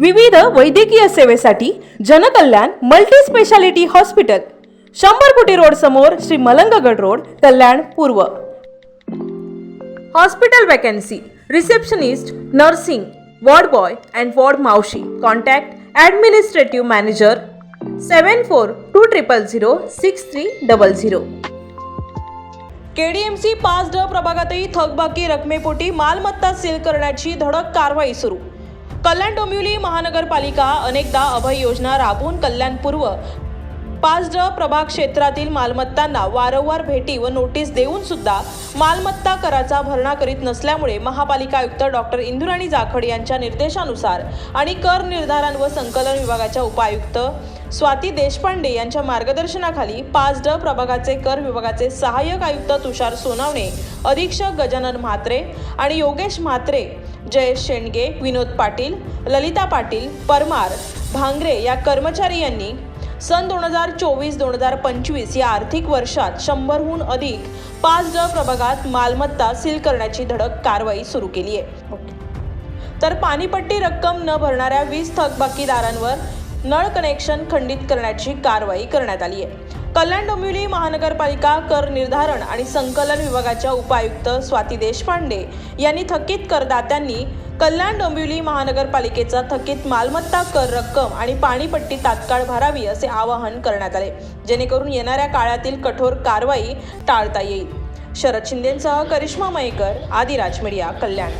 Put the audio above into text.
विविध वैद्यकीय सेवेसाठी जनकल्याण मल्टी स्पेशालिटी हॉस्पिटल शंभर कोटी रोड समोर श्री मलंगगड रोड कल्याण पूर्व. Hospital vacancy receptionist nursing ward boy and ward मावशी. Contact administrative manager seven four two triple zero six three double zero KDMC पाच ड प्रभागातही थकबाकी रकमेपोटी मालमत्ता सील करण्याची धडक कारवाई सुरू. कल्याण डोंबिवली महानगरपालिका अनेकदा अभय योजना राबवून कल्याणपूर्व पाच ड प्रभाग क्षेत्रातील मालमत्तांना वारंवार भेटी व नोटीस देऊन सुद्धा मालमत्ता कराचा भरणा करीत नसल्यामुळे महापालिका आयुक्त डॉक्टर इंदुराणी जाखड यांच्या निर्देशानुसार आणि कर निर्धारण व संकलन विभागाच्या उपायुक्त स्वाती देशपांडे यांच्या मार्गदर्शनाखाली पाच ड प्रभागाचे कर विभागाचे सहाय्यक आयुक्त तुषार सोनावणे अधीक्षक गजानन म्हात्रे आणि योगेश म्हात्रे जयेश शेंडगे विनोद पाटील ललिता पाटील परमार भांगरे या कर्मचारी यांनी सन दोन हजार चोवीस दोन हजार पंचवीस या आर्थिक वर्षात शंभरहून अधिक पाच ड प्रभागात मालमत्ता सील करण्याची धडक कारवाई सुरू केली आहे. तर पाणीपट्टी रक्कम न भरणाऱ्या वीस थकबाकीदारांवर नळ कनेक्शन खंडित करण्याची कारवाई करण्यात आली आहे. कल्याण डोंबिवली महानगरपालिका कर निर्धारण आणि संकलन विभागाच्या उपायुक्त स्वाती देशपांडे यांनी थकीत करदात्यांनी कल्याण डोंबिवली महानगरपालिकेचा थकीत मालमत्ता कर रक्कम आणि पाणीपट्टी तात्काळ भरावी असे आवाहन करण्यात आले जेणेकरून येणाऱ्या काळातील कठोर कारवाई टाळता येईल. शरद शिंदेसह करिश्मा मयेकर आदिराज मीडिया कल्याण.